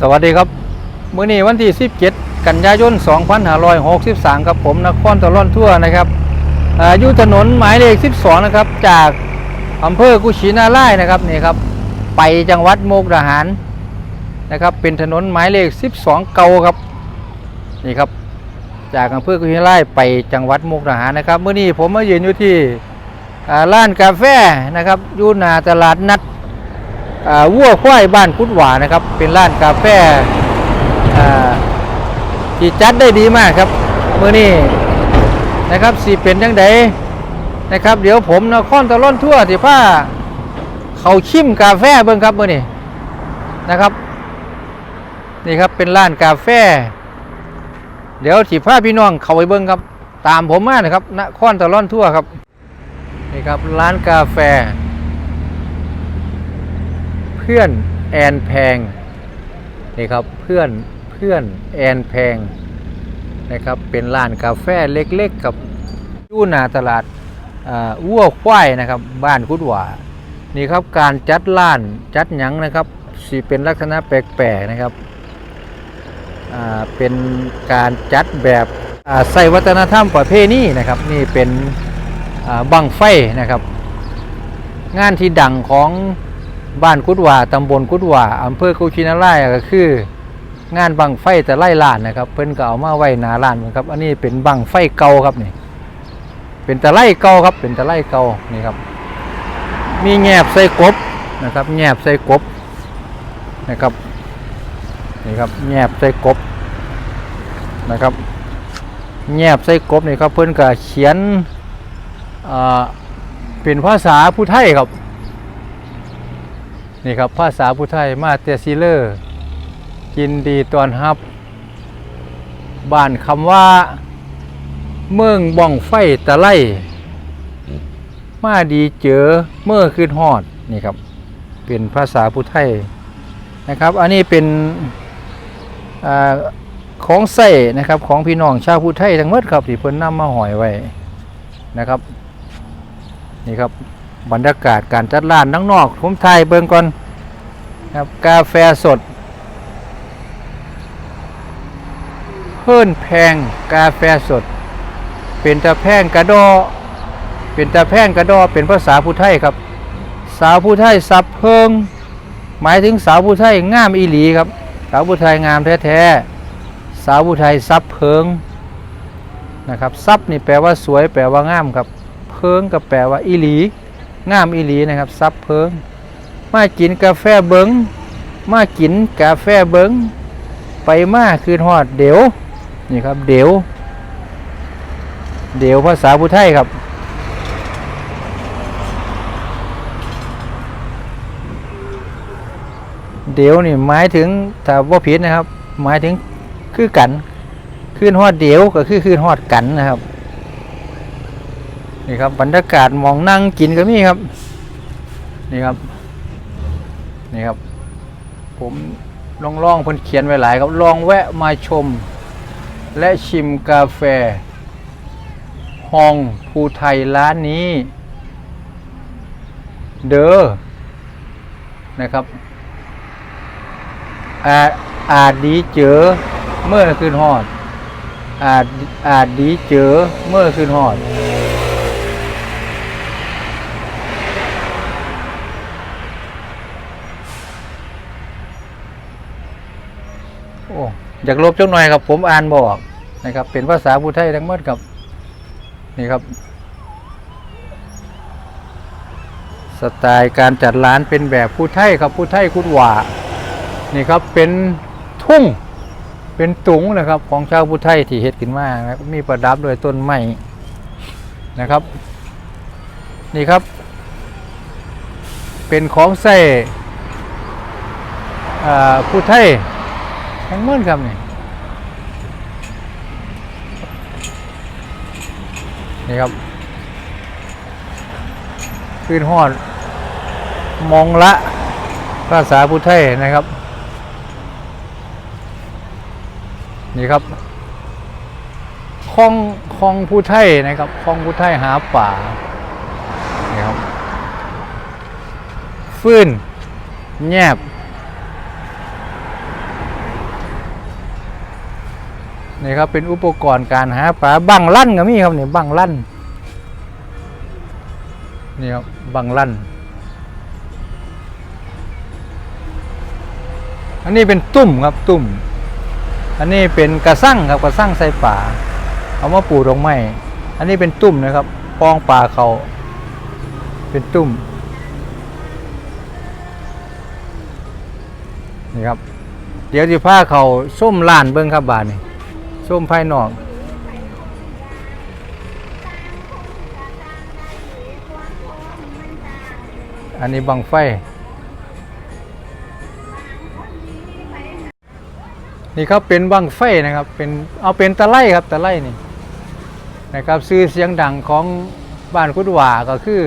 สวัสดีครับ มื้อนี้วันที่ 17 กันยายน 2563 ครับผมนครตะล่อนทั่วนะครับอายู่ถนนหมายเลข 12 นะครับ จากอำเภอกุชินาร่ายนะครับนี่ครับ ไปจังหวัดโมกดาหารนะครับ เป็นถนนหมายเลข 12 เก่าครับนี่ครับ จากอำเภอกุชินาร่ายไปจังหวัดโมกดาหารนะครับมื้อนี้ผมมายืนอยู่ที่ร้านกาแฟนะครับอยู่หน้าตลาดนัด วัวควายบ้านกุดหวานะครับ เป็นร้านกาแฟที่จัดได้ดีมากครับเมื้อนี้นะครับสีเป็นจังไดนะครับ เดี๋ยวผมนครตะล่อนทั่วที่ผ้าเขาชิมกาแฟเบิ่งครับเมื้อนี้นะครับนี่ครับเป็นร้านกาแฟ เดี๋ยวสิพาพี่น้องเขาไปเบิ่งครับ ตามผมมานะครับนครตะล่อนทั่วครับนี่ครับร้านกาแฟ พื่อนแอนแพงนี่ครับเพื่อนเพื่อนแอนแพงนะครับเป็นร้านกาแฟเล็กๆกับอยู่หน้าตลาดอ่าวัวควายนะครับบ้านกุดหว่านี่ครับการจัดร้านจัดหยังนะครับสิเป็นลักษณะแปลกๆนะครับเป็นการจัดแบบใส่วัฒนธรรมประเพณีนะครับ นี่เป็นบังไฟนะครับ งานที่ดังของ บ้านกุดว่าตำบลกุดว่าอำเภอกุชินาร่ายก็คือ งานบังไฟแต่ไล่ลานนะครับ เพิ่นก็เอามาไว้หนาลานครับ อันนี้เป็นบังไฟเก่าครับนี่ เป็นตะไลเก่าครับ เป็นตะไลเก่านี่ครับ มีแงบใส่กบนะครับ แงบใส่กบนะครับนี่ครับแงบใส่กบนะครับ แงบใส่กบนี่ครับเพิ่นก็เขียนเป็นภาษาผู้ไทยครับ นี่ครับภาษาผู้ไทยมาเตซิเลอร์กินดีตอนฮับ บ้านคำว่า เมืองบ่องไฟตะไลมาดีเจอเมื่อคืนฮอดนี่ครับ เป็นภาษาผู้ไทยนะครับ อันนี้เป็นอของใส่นะครับของพี่น้องชาวผู้ไทยทั้งหมดครับที่เพิ่นนำมาหอยไว้นะครับ นี่ครับ บรรยากาศการจัดร้านนังนอกผมถ่ายเบิ่งก่อนครับกาแฟสด เพิ่นแพงกาแฟสด เป็นตะแพงกระดอ เป็นตะแพงกระดอเป็นภาษาผู้ไทยครับ สาวผู้ไทยสับเพิง หมายถึงสาวผู้ไทยงามอีหลีครับ สาวผู้ไทยงามแท้ๆสาวผู้ไทยซับเพิงนะครับซับนี่แปลว่าสวยแปลว่างามครับ เพิงก็แปลว่าอีหลี งามอีหลีนะครับซับเพิงมากินกาแฟเบิงมากินกาแฟเบิงไปมาคืนฮอดเดี๋ยวนี่ครับเดี๋ยวเดี๋ยวภาษาพุทไทยครับ เดี๋ยวนี่หมายถึงถ้าว่าผิดนะครับ หมายถึงคือกันคืนฮอดเดี๋ยวก็คือคืนฮอดกันนะครับ นี่ครับบรรยากาศมองนั่งกินก็มีครับ นี่ครับ นี่ครับ ผมลองลองๆเพิ่นเขียนไว้หลายครับลองแวะมาชม และชิมกาแฟห้องภูไทยร้านนี้ เด้อนะครับอาจอาจดีเจอเมื่อคืนฮอดอาจอาจดีเจอเมื่อคืนฮอด อยากลบจังหน่อยครับ ผมอ่านบอกนะครับ เป็นภาษาผู้ไทยทั้งหมดครับ นี่ครับ สไตล์การจัดร้านเป็นแบบผู้ไทยครับผู้ไทยคุดหว่านี่ครับเป็นทุ่งเป็นตุงนะครับ ของชาวผู้ไทยที่เฮ็ดขึ้นมานะมีประดับด้วยต้นไม้นะครับ นี่ครับ เป็นของใส่ผู้ไทย ทั้งหมดครับนี่นี่ครับขึ้นหอด มองละ ภาษาพุทธไทยนะครับ นี่ครับคลองคลองพุทธไทยนะครับคลองพุทธไทยหาป่านี่ครับ ฟื้น แยบ นี่ครับเป็นอุปกรณ์การหาปลาบังลั่นก็มีครับนี่บังลั่นนี่ครับบังลั่น อันนี้เป็นตุ่มครับตุ่ม อันนี้เป็นกระสั่งครับกระสั่งใส่ป่าเอามาปูดอกไม้อันนี้เป็นตุ่มนะครับปองป่าเขาเป็นตุ่มนี่ครับ เดี๋ยวที่ผ้าเขาส้มล้านเบิ้งครับบานนี่ ส้มภายนอก อันนี้บังไฟ นี่ครับเป็นบังไฟนะครับ เป็นเอาเป็นตะไลครับตะไลนี่นะครับซื้อเสียงดังของบ้านคุดหว่าก็คือ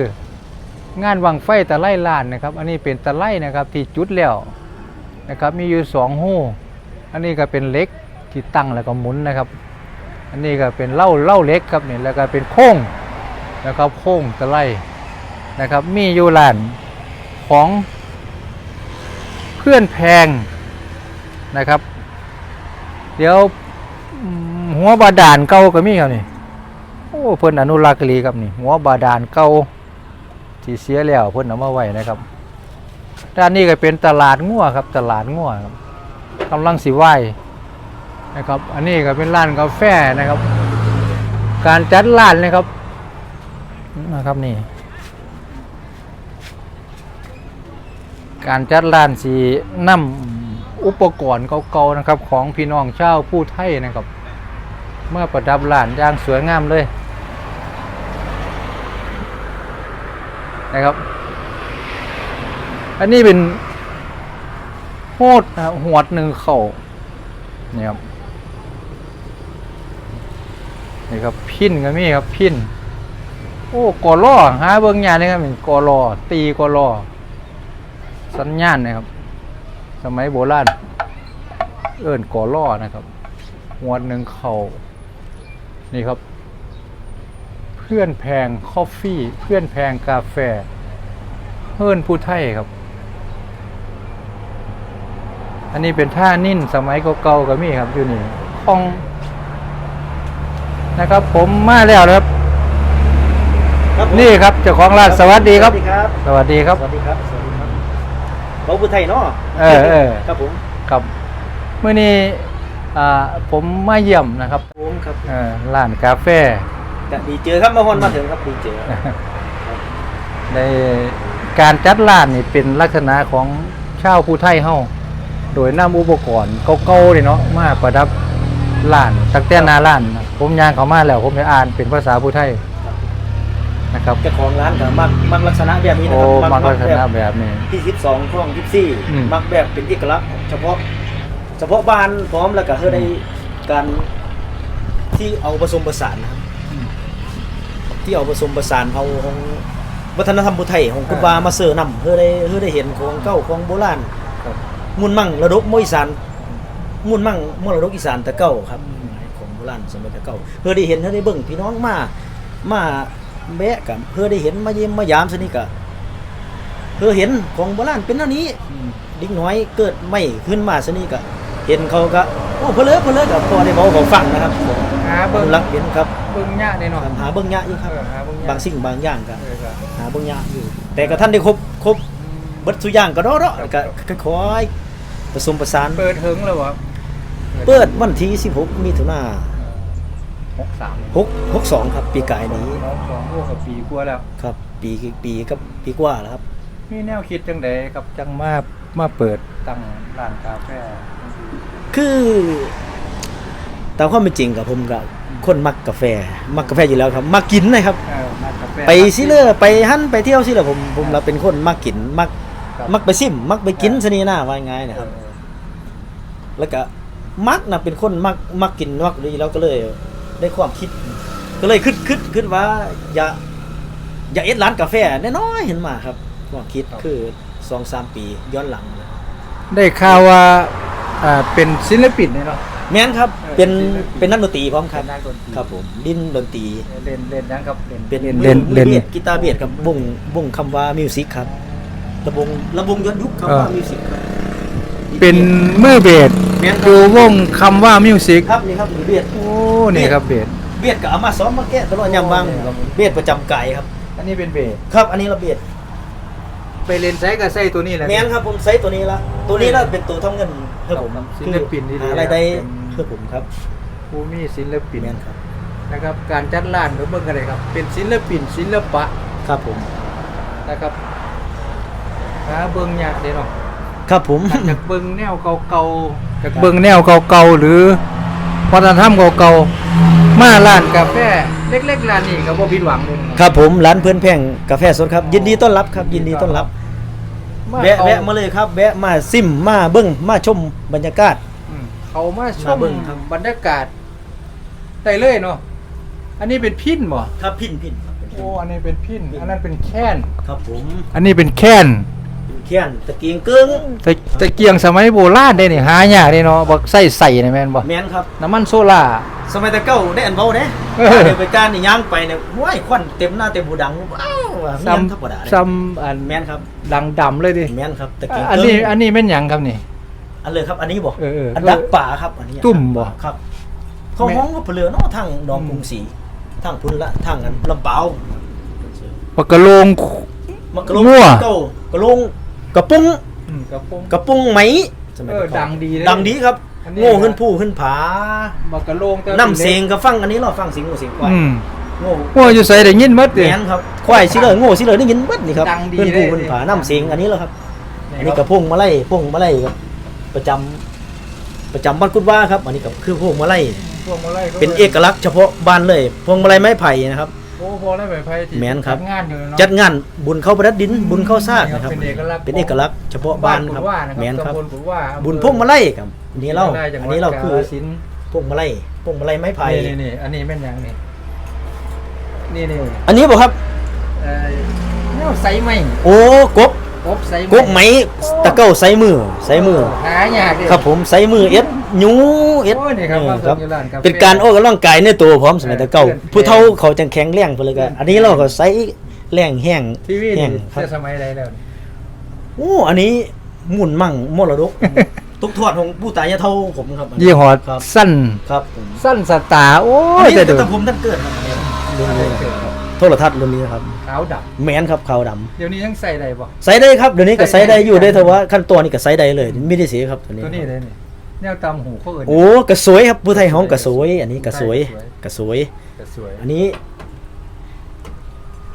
งานบังไฟตะไลล้านนะครับ อันนี้เป็นตะไลนะครับที่จุดแล้วนะครับ มีอยู่สองหูอันนี้ก็เป็นเล็ก ที่ตั้งแล้วก็หมุนนะครับ อันนี้ก็เป็นเหล่าเหล่าเล็กครับนี่แล้วก็เป็นโค้งนะครับโค้งตะไลนะครับ มีอยู่ล้านของเพื่อนแพงนะครับ เดี๋ยวหัวบาดาลเก่าก็มีครับนี่โอ้เพิ่อนอนุรักษ์ลีครับนี่ หัวบาดาลเก่าที่เสียแล้วเพิ่อนเอามาไว้นะครับด้านนี้ก็เป็นตลาดงัวครับ ตลาดงัวครับกำลังสิไหว นะครับ อันนี้ก็เป็นร้านกาแฟนะครับ การจัดร้านนะครับนะครับนี่ การจัดร้านสีนำอุปกรณ์เก่าๆนะครับ ของพี่น้องชาวผู้ไทยนะครับ เมื่อประดับร้านอย่างสวยงามเลยนะครับ อันนี้เป็นโหดนะครับหวดหนึ่งเข่านี่ครับ นี่ครับพินก็มีครับพินโอ้กอล่อหาเบิ้งยานนี่ครับเป็นกอล่อตีกอล่อสัญญาณนะครับ สมัยโบราณเอิ้นกอล่อนะครับหวดหนึ่งเขานี่ครับ เพื่อนแพงคอฟฟี่ เพื่อนแพงกาแฟเพื่นผู้ไทยครับ อันนี้เป็นท่านิ่นสมัยเก่าๆก็มีครับอยู่นี่ห้อง นะครับ ผมมาแล้วนะครับครับผมนี่ครับเจ้าของร้านสวัสดีครับ สวัสดีครับ สวัสดีครับ สวัสดีครับสวัสดีครับเราบุไทยเนาะเออเออครับผมครับเมื่อนี้อ่าผมมาเยี่ยมนะครับผมครับเอ่อร้านกาแฟจะดีเจอครับมาฮอนมาถึงครับดีเจอในการจัดร้านนี่เป็นลักษณะของชาวผู้ไทยเฮาโดยนำอุปกรณ์เก่าๆเลยเนาะมาประดับ ร้านตั้งแต่หนาร้านนะผมย่างเขามาแล้ว ผมได้อ่านเป็นภาษาผู้ไทยนะครับ เจ้าของร้านก็มักมักลักษณะแบบนี้นะโอ้ครับมันลักษแบณะบแบบนี้ ที่สิบสองคล่องที่สี่อืม มักแบบเป็นเอกลักษณ์เฉพาะ เฉพาะบ้านพร้อมแล้วก็เพื่อได้การที่เอาผสมผสานนะครับที่เอาผสมผสานเอาของวัฒนธรรมพุไทยของคุณบามาเสอร์นำเพื่อได้เพื่อได้เห็นของเก่าของโบราณครับมุนมั่งระดกมวยอีสาน มุนมั่งมรดกอีสานแต่เก่าครับของโบราณสมัยแต่เก่าเพื่อได้เห็นเพื่อได้เบิ่งพี่น้องมามาแบะกันเพื่อได้เห็นมาเยี่ยมมายามซะนี่ก็เพื่อเห็นของโบราณเป็นอันนี้เด็กน้อยเกิดไม่ขึ้นมาซะนี่ก็เห็นเขาก็โอ้เพนเลิกเพนเลิกกับพอได้บอกเขาฟังนะครับหาเบิ่เบิ่งงรักเห็นครับเบิ่งยะแน่นอนหาเบิ่งยะอยู่ครับเออหาเบิ่งยะบางสิ่งบางอย่างก็เออครับหาเบิ่งยะอยู่ แต่ก็ท่านได้ครบครบเบิดทุกอย่างก็เนาะๆก็ค่อยๆผสมผสานเปิดถึงแล้วบ่ เปิดวันที่ 16 มิถุนาหกสาม6 62 ครับ ปีกายนี้น้องสองพวกกับปีกว่าแล้ว ครับ ปีปีกับปีกว่าแล้วครับ มีแนวคิดจังใดครับจังมามาเปิดตั้งร้านกาแฟคือตามความเป็นจริงกับผมกับคนมักกาแฟ มักกาแฟอยู่แล้วครับ มักกินนะครับ เออมากาแฟไปซิเลอไปหั่นไปเที่ยวซิเลอผมผมเราเป็นคนมักกินมัก ครับมักไปซิมมักไปกินเออซะนี่นะว่าง่ายๆนะครับแล้วก็ มักนะเป็นคนมักมักกินมักดีแล้วก็เลยได้ความคิด ก็เลยคิดคิดคิดว่า อย่า อย่าเอ็ดร้านกาแฟน้อยๆเห็นมาครับความคิดคือสองสามปีย้อนหลัง ได้ข่าวว่าอ่าเป็นศิลปินเนี่ยเนาะ แม่นครับเออเป็นเป็นศิลปินเป็นนักดนตรีพร้อมครับเป็นนักดนตรี ครับ ผมดินดนตรี เล่นเล่นยังครับเล่นเป็นเล่นมือเล่นมือเล่นเบียดกีตาร์เบียดกับวงวงคำว่ามิวสิกครับระบงระบงย้อนยุคคำว่าเออมิวสิกครับ เป็นมือเบสแม่นครับดูวงคำว่ามิวสิกครับนี่ครับเบียดโอ้นี่ครับเบสเบียดก็เอามาซ้อมมาแก้ตลอดยามว่างครับเบียดประจำกายครับ อันนี้เป็นเบสครับ อันนี้เราเบียดไปเล่นไซกับไซตัวนี้แหละแม่นครับผมใช้ตัวนี้ละตัวนี้ละเป็นตัวทำเงินให้ผมครับศิลปินที่ดีหารายได้เป็นให้ผมครับผู้มีศิลปินแม่นครับนะครับการจัดร้านหรือเบิ่งกันเลยครับ เป็นศิลปินศิลปะครับผมนะครับหาเบิ่งยากเด้เนาะ ครับผม จากเบิ่งแนวเก่าๆจากเบิ่งแนวเก่าๆหรือวัฒนธรรมเก่าๆมาร้านกาแฟเล็กๆร้านนี้ก็บ่ผิดหวังเลยครับผมร้านเพื่อนแพงกาแฟสดครับ ยินดีต้อนรับครับ ยินดีต้อนรับมาแวะเขาแวะมาเลยครับ แวะมาซิมมาเบิ้งมาชมบรรยากาศอืมเขามาชมามเบิ่งครับบรรยากาศได้เลยเนาะอันนี้เป็นพินบ่ครับพินพินโอ้อันนี้เป็นพินอันนั้นเป็นแค้นครับผม อันนี้เป็นแค้น เป็นเขียนตะเกียงเกิ้งตะตะเกียงสมัยโบราณได้นี่หายากเด้เนาะบ่ใส่ใส่นี่แม่นบ่แมนครับ น้ำมันโซล่า สมัยแตะเก้าได้อันเบาเด้เออ เดี๋ยวไปการนี่ย่างไปเนี่ยห้วยควันเต็มหน้าเต็มหูดังว้าวว่าแม่นธรรมดาเลยซ้ำอันแมนครับดังดำเลยดิแมนครับตะเกียงอันเกิ้นี้งอันนี้แม่นหยังครับนี่ อันเลยครับอันนี้บอกเออเอออัอันดับป่าครับอันนี้ตุ่มบ่ครับเขาห้องก็เปลือเนาะทางหนองกรุงศรีทางพุ่นละทางกันลำเปาปากกะโลง มันกระโลงมั่ว เก้ากระโลง กระปุ้งอืมกระโปรงกระปุ้งไหมเออดังดีเลยดังดีครับ อันนี้โง่ขึ้นผู้ขึ้นผาปากกะโลงแต่น้ำเสียงก็ฟังอันนี้เราฟังเสียงโง่เสียงควายอืมโง่โอ้อยู่ใส่ได้ยินหมดแมดินครับควายสิเลยโง่สิเลยได้ยินเบิดนี่ครับดังดีขึ้นผู้เลยขึ้นผาน้ำเสียงอันนี้แล้วครับ อันนี้คกรัระพงมาไล่พงมาไล่ครับประจำประจำบ้านกุดว่าครับ อันนี้ก็คือพวงมาไล่พวงมาลัยเป็นเอกลักษณ์เฉพาะบ้านเลยพวงมาลัยไม้ไผ่นะครับ โอ้พอได้ไปไผที่แม่นครับ จัดงานอยู่เนาะ จัดงานบุญเข้าประดับดิน บุญเข้าซากนะครับเป็นเอกลักษณ์ เป็นเอกลักษณ์เฉพาะบ้านครับกุฎว่านะแมนครับ ตำบลกุฎว่าอำเภอบุญพวงมาไล่ครับอันนี้เราได้จังหอันวัดนี้เราคือกฬสินธุ์พวงมาไล่พวงมาไล่ไม้ไผ่ นี่นี่อันนี้แม่นหยังนี่นี่นี่อันนี้บอกครับ เอ่อแนวใสไหมโอ้กบ กบใสไหมกบไหมตะเก้าใส่มือใส่มือ หายากเด้ครับผมใส่มือเอ็ดหยูเอ็ดโอ้ยนี่ครับเออมาครับส่งอยู่ร้านกาแฟ เป็นการออกกำลังกายในตัวพร้อมสมัยแตะเก่าเออ ผู้เฒ่าเขาจังแข็งแรงเพิ่นเลยก็อันนี้เราก็ใส่แรงแห้งทีวีแห้นี่งครับเสื้อสมัยใดแล้วนี่โอ้อันนี้หมุนมั่งมรดก ทุกทวดของผู้ตายยะเท่าผมครับอันนี้ยี่ห้อครับสั้น ครับผมสั้นสตาร์โอ้อันยนี้แต่ตั้ดูงแต่ผมท่านเกิดครับอันนี้รุ่นนี้ครับ โทรทัศน์รุ่นนี้ครับขาวดแมนครับขาวดำำเดี๋ยวนี้ยังใส่ได้บ่ใส่ได้ครับเดี๋ยวนี้ก็ใส่ใส่ได้ได้อยู่ได้แต่ว่าขั้นตอนนี้ก็ใส่ได้เลยไม่ได้เสียครับตัวนี้ตัวนี้เลยนี่แนวตำหูเขาเอิ้นโอ้กระสวยครับผู้ไทยห้องกระสวย อันนี้กระสวยสวยกระสวยก็สวย อันนี้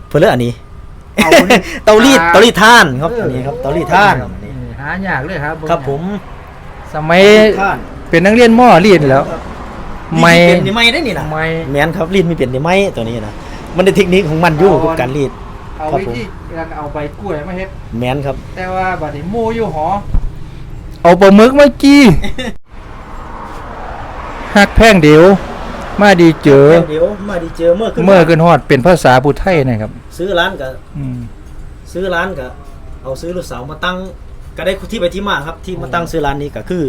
เพื่อเลือกอันนี้เอานี่เตารีดอ่าเตารีดท่านครับเอออันนี้ครับเตารีดท่านครับอันนี้นี่หายากเลยครับครับผมสมัยท่านเป็นนักเรียนม่อรีดแล้ว ไม่ รีดเป็นนี่ไม่ได้นี่นะไม่แมนครับรีดมีเปลี่ยนนี่ไม่ตัวนี้นะ มันเป็นเทคนิคของมันอยู่เอากับการรีด เอาครับวิผม ธีการเอาใบกล้วยมาเฮ็ด แมนครับ แต่ว่าบัดนี้หมูอยู่หอเอาปลาหมึกมากี้ฮักแพงเดียว มาดีเจอ เดี๋ยวมาดีเจอเมื่อขึ้นเมื่อขึ้นฮอดเป็นภาษาพุทธไทยนะครับ ซื้อร้านกับอืมซื้อร้านกับเอาซื้อลูกสาวมาตั้งก็ได้ที่ไปที่มาครับที่มาตั้งซื้อร้านนี้ก็คือ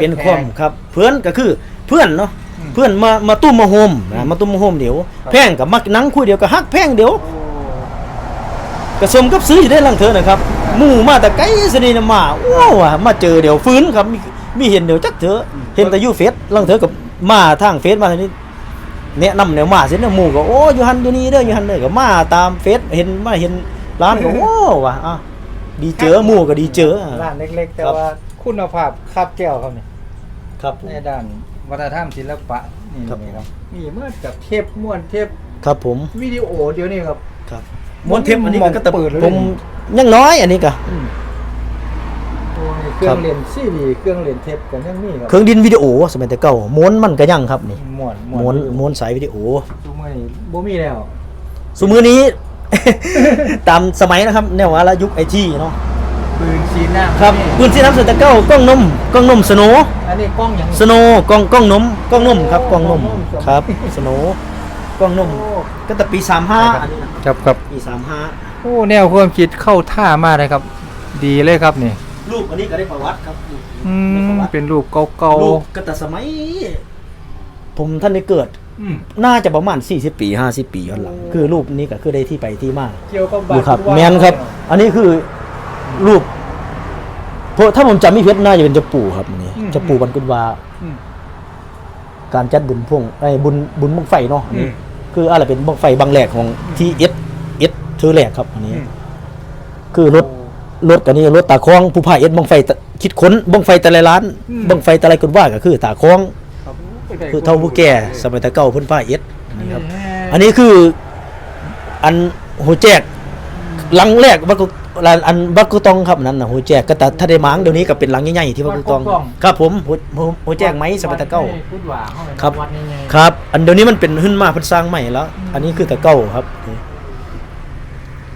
เป็นความครับ เพื่อนก็คือเพื่อนเนาะอืม เพื่อนมามาตุ้มมาโฮมนะมาตุ้มมาโฮมเดี๋ยวครับแพงกับมักนั่งคุยเดียวก็ฮักแพงเดี๋ยวโอ้กระสมกับซื้ออยู่ได้ลังเธอนะครับหมู่มาแต่ไกลสนีนะมาโอ้ว่ะมาเจอเดี๋ยวฟื้นครับมีมีเห็นเดี๋ยวจักเถอะเห็นแต่อยู่เฟซลังเธอกับมาทางเฟซมาทางนี้แนะนำแนวมาเสินะหมู่ก็โอ้อยู่หันอยู่นี่เด้ออยู่หันเด้อก็มาตามเฟซเห็นมาเห็นร้านก็โอ้ว่ะอะดีเจอหมู่ก็ดีเจอร้านเล็กๆ แต่ครับว่าคุณภาพคาบแก้วครับนี่ครับผมในด้าน วัฒนธรรมศิลปะนี่ครับ นี่ครับมีเมื่อกับเทปม้วนเทปครับผมวิดีโอเดี๋ยวนี้ครับ ครับม้วนเทปอันนี้ก็แต่เปิดเลย ผมยังน้อยอันนี้ก็โอ้ยเครื่อครังบเล่นซีดีเครื่องเล่นเทปกันยังมีครัเครื่องดินวิดีโอสมัยแต่เก่าม้วนมันก็ยังครับนี่ม้วนม้วนม้วนสายวิดีโอทุกมื้อนี้บ่มีแล้ว สมือนี้ ตามสมัยนะครับแนวว่าละยุคไอทีเนาะ ปืนชีน้ำครับนี่ปืนซีน้ำสเตเก้ากล้องนมกล้องนมสโนอันนี้กล้องหยังสโนกล้องกล้องนมกล้องนมครับกล้องนมกล้องนมครับสโนกล้องนมโอ้ก็แต่ปี35อันนี้นะครับครับปี35โอ้แนวความคิดเข้าท่ามากเลยครับ ดีเลยครับนี่รูปอันนี้ก็ได้ประวัติครับอืได้ประมวัติเป็นรูปเก่ารูปก็แต่สมัย ผมท่านได้เกิดๆอืมน่าจะประมาณ 40 ปี 50 ปีย้อนหลัง คือรูปนี้ก็คือได้ที่ไปที่มาเกี่ยวกับดูครับาแมนครับ อันนี้คือ รูปเพราะถ้าผมจำไม่ผิดน่าจะเป็นเจ้าปู่ครับอันนี้อืม เจ้าปู่บันกุฎวา อืม การจัดบุญพ่วงไอ้ยบุญบุญบังไฟเนาะอันนี้อืม คืออะไรเป็นบังไฟบางแหลกของที่เอสเอสเธอแหลกครับอันนี้ อืมคือรถ รถอันนี้รถตาคล้องผู้พายเอสบังไฟตะคิดค้นบังไฟแต่ละล้านอืมบังไฟแต่ละกุฎว่าก็คือตาคล้องครับคือเท่าผู้แก่สมัยตะเก่าเพิ่นพายเอสอันนี้ครับแหมอันนี้คืออันหัวแจกหลังแรกบัก กุอันบักกุตองครับนั่นน่ะหัวแจกก็แต่ถ้าได้หมางเดี๋ยวนี้ก็เป็นหลังใหญ่ๆที่บักกุตอง ครับผมหัวหัวหัวแจกไหมสมัยตะเก่าพูดว่าเข้าไปครับ วัดยังไงครับ อันเดี๋ยวนี้มันเป็นขึ้นมาเพิ่นสร้างใหม่แล้ว อันนี้คือตะเก่าครับ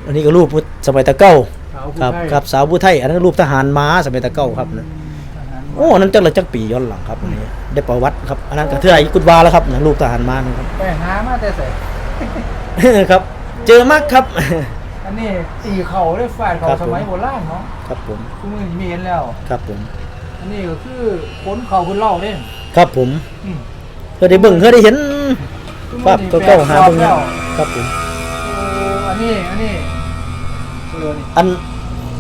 อันนี้ก็รูปสมัยตะเก่าสาวครับผู้ไทยครับสาวผู้ไทยอันนั้นรูปทหารม้าสมัยตะเก่าครับนะโอ้อันนั้นจังละจักปีย้อนหลังครับอันนี้ได้ประวัติครับอันนั้นก็เทื่ออายุกุดวาแล้วครับนะรูปทหารม้านะครับ ไปหามาแต่ใส่ ครับ เจอมากครับ อันนี้ตีเข่าได้ฟาดเข่าครับสผมมัยโบราณเนาะครับผมทุกมือนี้มีเห็นแล้ว ครับผม อันนี้ก็คือคนเข่าคนเล่าเด้ครับผมอืมเคยได้เบิ่งเคยได้เห็นทุกภาพมื้อนี้เก่าๆหาแปลเบิ่งแล้วครับผมโอ้อันนี้อันนี้เออนี่อัน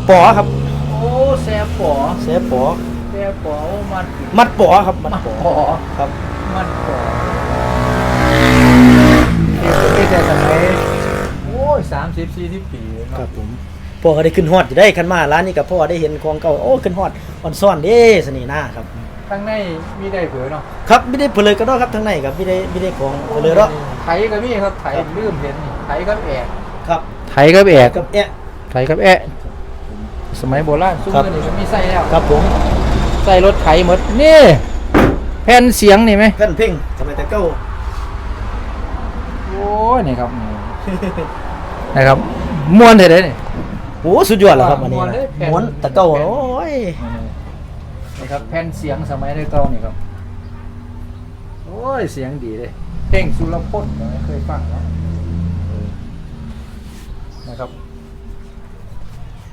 ปอครับ โอ้แซ่บปอเสปอแซ่บปอโอ้มันมัดปอครับ มัดมันปอปอครับ มันปอเด็กคนนี้แต่สมัยโอ้ย สามสิบสี่สิบปีเนาะครับผมพ่อก็ได้ขึ้นฮอดอยู่ได้คันมาร้านนี้กับพ่อได้เห็นของเก่าโอ้ขึ้นฮอดอ่อนซ่อนเด้สนี่หน้าครับ ข้างในมีได้เผยเนาะครับไม่ได้เพลินก็ได้ครับทั้งในครับไม่ได้ไม่ได้ของเพลินเนาะ ไถก็มีครับไถลืมเห็นนี่ไถกับแอกครับไถกับแอกกับแอะไถกับแอะสมัยโบราณซุ้มครับนี่ก็มีใส่แล้วครับผมใส่รถไถหมดนี่แผ่นเสียงนี่ไหมแผ่นเพ่งสมัยแต่เก่าโอ้ยนี่ครับนะครับม้วนเท่าไดนี่ โอ้สุดยอดแล้วครับอันนี้ม้วนนะเลยแผ่น ม้วนแต่เก่าโอ้ยนี่ครับแผ่นเสียงสมัยได้เก่านี่ครับ โอ้ยเสียงดีเลยเพลงสุรพจน์เนี่ยเคยฟังเนาะนะครับ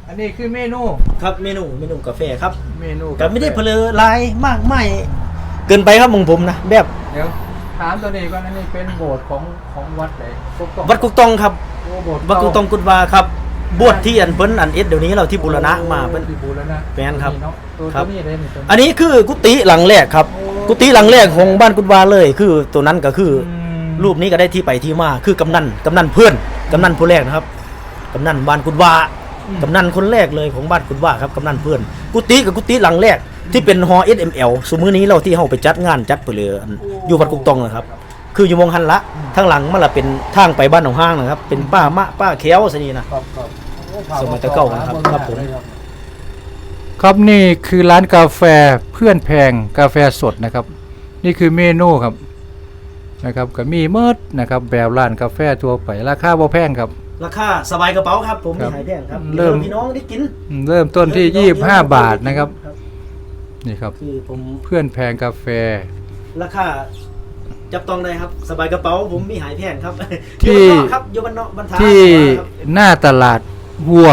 อันนี้คือเมนูครับเมนูเมนูกาแฟครับเมนูก็ไม่ได้เพลินลายมากไม่เกินไปครับของผมนะแบบเดี๋ยวถามตัวนี้ก่อนอันนี้เป็นโบสถ์ของของวัดไหนกุกตองวัดกุกตองครับโอ้โบสถ์ วัดกุกตองกุดวาครับ บวชที่อันเพิ่นอันเอ็ดเดี๋ยวนี้เราที่บูรณะมาเป็เพิ่นนบูรณะแม่นครับเนาะตัวครับตัวนี้เลยนี่ตัวอันนี้คือกุฏิหลังแรกครับโอ้กุฏิหลังแรกของบ้านกุดวาเลย คือตัวนั้นก็คือมรูปนี้ก็ได้ที่ไปที่มาคือกำนันกำนันเพื่อนกำนันผู้แรกนะครับกำนันบ้านกุดวาอืมกำนันคนแรกเลยของบ้านกุดวาครับกำนันเพื่อน กุฏิกับกุฏิหลังแรกที่เป็นฮอ SML สมมือนี้เราที่เฮาไปจัดงานจัดไปเลยอันอยู่วัดกุกตองนะครับ คืออยู่มองหันละทางหลังมันละเป็นทางไปบ้านหนองห้างนะครับ เป็นป้ามะป้าแค้วสนี่นะครับครับโอ้สมัยแต่เก่านะครับครับผมครับนี่คือร้านกาแฟเพื่อนแพงกาแฟสดนะครับ นี่คือเมนูครับนะครับก็มีเมิดนะครับแบบร้านกาแฟทั่วไปราคาบ่แพงครับ ราคาสบายกระเป๋าครับผมครัไม่บหายแพงครับเริ่ม ดี๋ยวพี่น้องได้กินอืมเริ่มต้นที่ 25 บาทนะครับนี่ครับ คือผมเพื่อนแพงกาแฟ ราคา จับต้องได้ครับ สบายกระเป๋าผมมีหายแพงครับที่ อยู่บ้านนอกครับอยู่บ้านนอกบ้านท้ายที่ครับหน้าตลาดวัว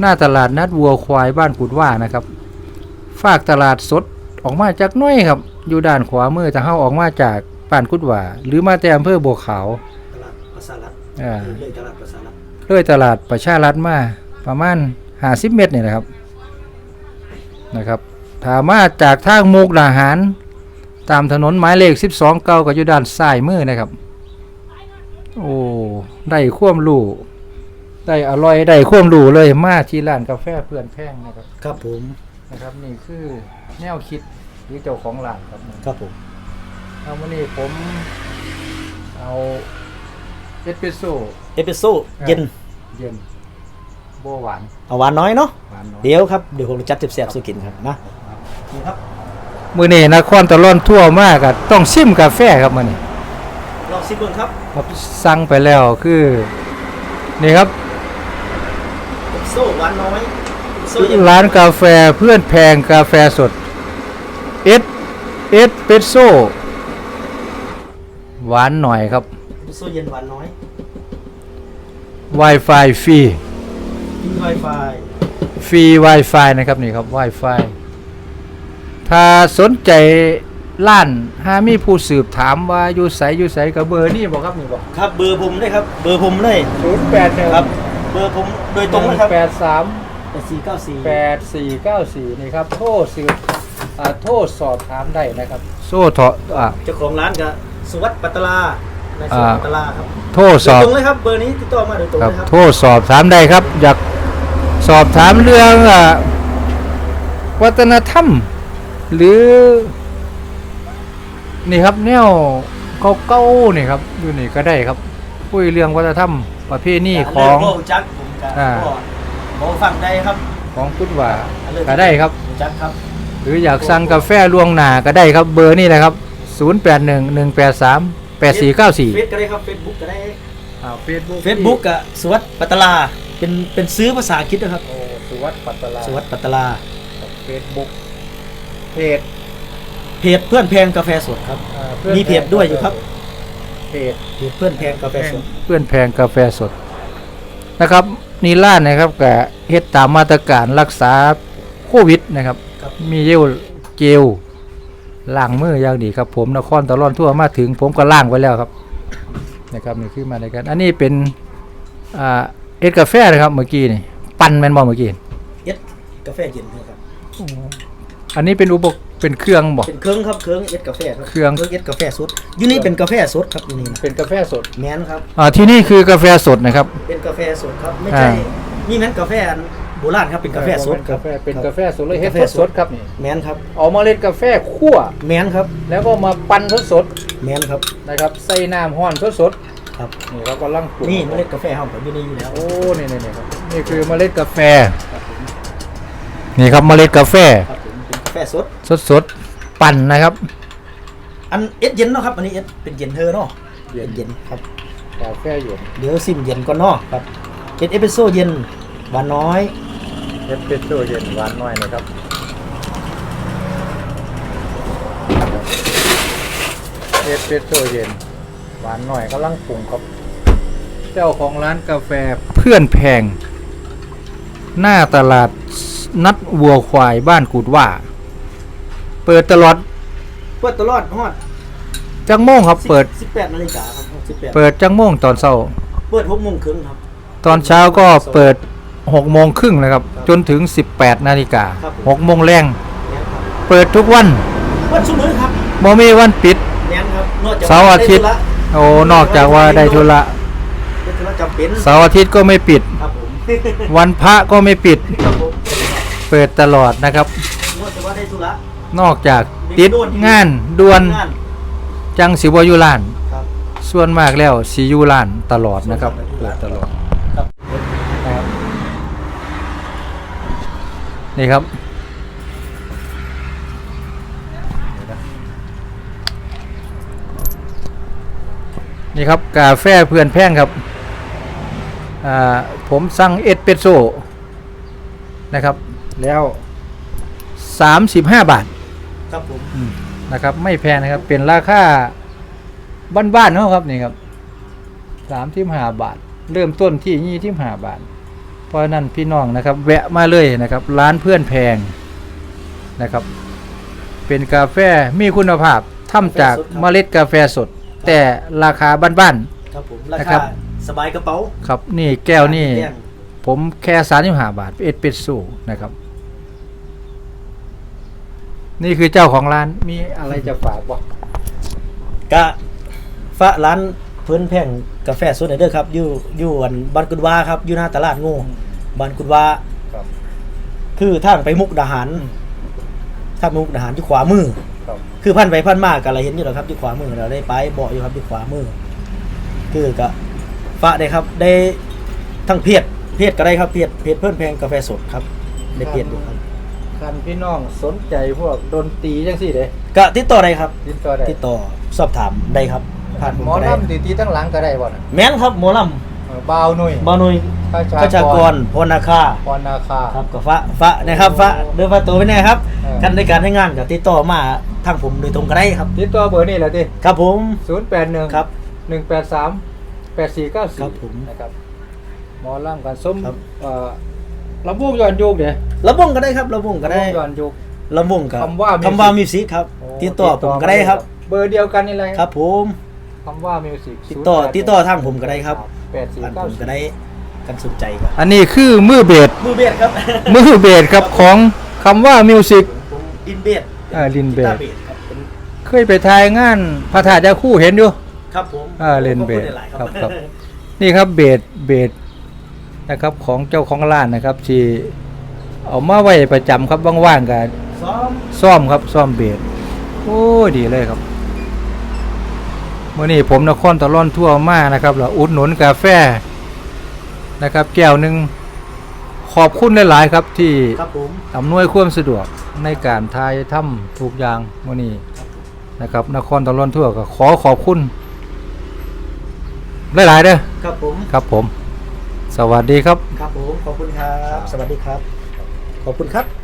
หน้าตลาดนัดวัวควายบ้านกุดว่านะครับ ฝากตลาดสดออกมาจากหน้อยครับ อยู่ด้านขวามือจะเข้าออกมาจากป่านกุดว่า หรือมาแต่อำเภอบัวขาวตลาดประสารัฐอ่า เลยตลาดประสารัฐเลยตลาดประชารัฐมาประมาณ50เมตรนี่แหละครับนะครับถามมาจากทางมุกดาหาร ตามถนนหมายเลข 12 เก่าก็อยู่ด้านซ้ายมือนะครับ โอ้ ได้ความรู้ได้อร่อยได้ความรู้เลยมาที่ร้านกาแฟเพื่อนแพงนะครับครับผมนะครับ นี่คือแนวคิดหรือเจ้าของร้านครับครับผมเอาวันนี้ผมเอาเอสเปรสโซ่เอสเปรสโซ่เย็นเย็นโบหวานเอาหวานน้อยเนาะหวานน้อยเดี๋ยวครับเดี๋ยวผมจัดแซ่บๆสู่กินครับนะนี่ครับ มื้อนี้นครตะล่อนทั่วมากก็ต้องชิมกาแฟครับมื้อนี้ลองซิมเบิ่งครับครับสั่งไปแล้วคือ นี่ครับเอสเปรสโซ่หวานน้อยเอสเปรสโซ่เย็นร้านกาแฟเพื่อนแพงกาแฟสดเอสเอสเปรสโซ่หวานหน่อยครับเอสเปรสโซ่เย็นหวานน้อย Wi-Fi ฟรี กินไวไฟ ฟรี Wi-Fi นะครับนี่ครับ Wi-Fi ถ้าสนใจร้านหามีผู้สืบถามว่าอยู่ไสอยู่ไสกับเบอร์นี่บอกครับนี่บอกครับเบอร์ผมได้ครับ เบอร์ผมเลยศูนย์แปดครับ เบอร์ผมโดยตรงนะครับแปดสามแต่สี่เก้าสี่แปดสี่เก้าสี่นี่ครับโทษสืบอ่าโทษสอบถามได้นะครับ โซ่เถาะอ่า เจ้าของร้านก็สุวัสดิ์ปัตตลาในสุวัสดิ์ปัตตลาครับโทษสอบโดยตรงเลยครับเบอร์นี้ติดต่อมาโดยตรงครับเลยครับ โทษสอบถามได้ครับ อยากสอบถามเรื่องอ่าวัฒนธรรม หรือ นี่ครับแนวเก่าๆนี่ครับอยู่นี่ก็ได้ครับคุยเรื่องวัฒนธรรมประเพณีของเลิกโลกจักผมก็อ่าก็บอกฟังได้ครับของพุทธว่าเลิก็ได้ครับ จักครับ หรืออยากสั่งกาแฟล่วงหน้าก็ได้ครับเบอร์นี่แหละครับ081 183 8494เฟซก็ได้ครับเฟซบุ๊กก็ได้อ่าเฟซบุ๊กเฟซบุ๊กอะสุวัสดิ์ปัตตลา เป็นเป็นซื้อภาษาอังกฤษนะครับ โอ้สุวัสดิ์ปัตตลาสุวัสดิ์ปัตตลาเฟซบุ๊ก เพจเพจเพื่อนแพงกาแฟสดครับ อ่าพื่อนมีเพจด้วยอยู่ครับ เพจเพจเพื่อนแพงกาแฟสดเพื่อนแพงกาแฟสดนะครับนี่ร้านนะครับก็เฮ็ดตามมาตรการรักษาโควิดนะครับ ครับ มีเจลเจลล้างมืออย่างดีครับ ผมนครตะลอนทั่วมาถึง ผมก็ล้างไว้แล้วครับนะครับนี่คือมาในกันอันนี้เป็นอ่าเอ็ดกาแฟนะครับเมื่อกี้นี่ปั่นแม่นบ่เมื่อกี้เอ็ดกาแฟเย็นครับ อันนี้เป็นอุปกเป็นเครื่องบ่ เป็นเครื่องครับเครื่องเอ็ดกาแฟครับเครื่อง เอ็ดกาแฟสดอยู่นี่เป็นกาแฟสดครับอยู่นี่นะเป็นกาแฟสด แมนครับ อ่าที่นี่คือกาแฟสดนะครับ เป็นกาแฟสดครับไม่ใช่อ่า นี่แม่นกาแฟอันโบราณครับเป็นกาแฟสดคการับแฟเป็นกาแฟสดเลยเฮ็ดกาแฟสดสดๆครับนี่ แมนครับเอาเมล็ดกาแฟคั่ว แมนครับแล้วก็มาปั่นสดแมนครับ ๆนะครับ ใส่น้ำห้อนสดครับๆนี่เราก็ลังปรุงนี่เมล็ดกาแฟเฮาผมอยู่นี่อยู่แล้วโอ้นี่นี่นี่ครับนี่คือเมล็ดกาแฟ นี่ครับเมล็ดกาแฟ ครับผมเป็นกา แฟสดสดๆปั่นนะครับ อันเอ็ดเย็นเนาะครับอันนี้เอ็ดเป็นเย็นเธอเนาะเย็นเย็นครับ กาแฟเย็นเดี๋ยวซิมเย็นก่อนเนาะครับเป็นเอสเปรสโซ่เย็นหวานน้อย เอสเปรสโซ่เย็นหวานน้อยนะครับเอสเปรสโซ่เย็นหวานหน่อยกำลังปรุงครับ เจ้าของร้านกาแฟเพื่อนแพง หน้าตลาดนัดวัวควายบ้านกุดว่า เปิดตลอดเปิดตลอดฮอดจังโมงครับ เปิด 18นาฬิกาครับ18เปิดจังโมงตอนเช้า เปิด6โมงครึ่งครับ ตอนเช้าก็เปิด6โมงครึ่งนะครับ จนถึง 18นาฬิกาครับผม6โมงแรงแม่นครับเปิดทุกวันเปิดชั่วโมงครับบ่มีวันปิดแม่นครับนอกจากเสาร์อาทิตย์ได้โอ้นอกจากว่าได้ธุระธุระได้ธุระจำเป็นเสาร์อาทิตย์ก็ไม่ปิดครับผมวันพระก็ไม่ปิดครับผมเปิดตลอดนะครับนอกจากว่าได้ธุระ นอกจากติดงานด่วนงานจังสิบ่อยู่ร้านครับส่วนมากแล้วสิอยู่ร้านตลอดนะครับเปิดตลอดครับนะครับนี่ครับนี่ครับกาแฟเพื่อนแพงครับอ่าผมสั่งเอสเปรสโซ่นะครับ แล้ว 35 บาท ครับผมนะครับ ไม่แพงนะครับ เป็นราคาบ้านๆเนาะครับนี่ครับสามที่ห้าบาท เริ่มต้นที่ยี่ที่ห้าบาท เพราะฉะนั้นพี่น้องนะครับ แวะมาเลยนะครับ ร้านเพื่อนแพงนะครับ เป็นกาแฟมีคุณภาพทำจากเมล็ดกาแฟสด แต่ราคาบ้านครับผมรานะครัคาบ สบายกระเป๋าๆครับนี่แก้วนี่เลี่ยงผมแค่สามสิบห้าบาทเอสเปรสโซ่นะครับ นี่คือเจ้าของร้านมีอะไรจะฝากบ่กะฟ้าร้านเพิ่นแพงกาแฟสดเด้อครับอยู่อยู่อันบ้านกุดวาครับอยู่หน้าตลาดงูบ้านกุดวาครับ คือทางไปมุกดาหารทางไปมุกดาหารอยู่ขวามือครับ คือพันไปพันมากก็เราเห็นอยู่แล้วครับอยู่ขวามือเราได้ไปบอกอยู่ครับอยู่ขวามือ คือกะฟ้าได้ครับ ได้ทั้งเพจเพจก็ได้ครับเพจเพจเพิ่นแพงกาแฟสดครับได้เพจอยู่ครับ คันพี่น้องสนใจพวกดนตรีจังสี่เด้ก็ติดต่อได้ครับ ติดต่อได้ติดต่อสอบถามได้ครับผ่านผมหมอก็ได้ลำตีตีตั้งหลังก็ได้บ่น่ะแม่นครับหมอลเออบ่าวหนุ่ยำบานุยข้าขชากรพรนาคาพรนาคา ครับกับฟ้าฟ้านะครับฟ้าเดินฟ้าตัวไปแน่ครับเออ กันในการให้งานกับติดต่อมาทางผมโดยตรงก็ได้ครับ ติดต่อเบอร์นี่แหละติครับผม081 ครับ 183 8494ครับผมนะครับหมอลำกันส้มครับ เอ่อ ลำวงย้อนยุกเด้ระวงก็ได้ครับระวงก็ได้ลำวงย้อนยุกระวงกับคำว่า music คำว่ามิวสิกครับโอ้ติดต่อผมก็ได้ครับ เบอร์เดียวกันนี่แหละครับ ผมคำว่ามิวสิกติดต่อติดต่อทางผมก็ได้ครับแปดสี่ผ่านเก้าผมก็ได้กันสนใจก็อันนี้คือมือเบสมือเบสครับมือเบสครับของคำว่ามิวสิกผมอินเบสอ่าลินเบสกีตาร์เบสครับเป็นเคยไปทายงานพระธาตุยาคู่เห็นอยู่ครับผมอ่าเล่นเบสขอบคุณหลายๆครับครับนี่ครับเบสเบส นะครับของเจ้าของร้านนะครับที่เอามาไว้ประจำครับว่างๆกันซ้อมซ่อมครับซ่อมเบสโอ้ยดีเลยครับเมื่อนี้ผมนครตะล่อนทั่วมานะครับแล้วอุดหนุนกาแฟนะครับ แก้วหนึ่งขอบคุณหลายๆครับที่ครับผมอำนวยความสะดวกในการทายถ้ำทุกอย่างเมื่อนี้นะครับนครตะล่อนทั่วก็ขอขอบคุณหลายๆเด้อครับผมครับผม สวัสดีครับ ครับผมขอบคุณครับ สวัสดีครับ ขอบคุณครับ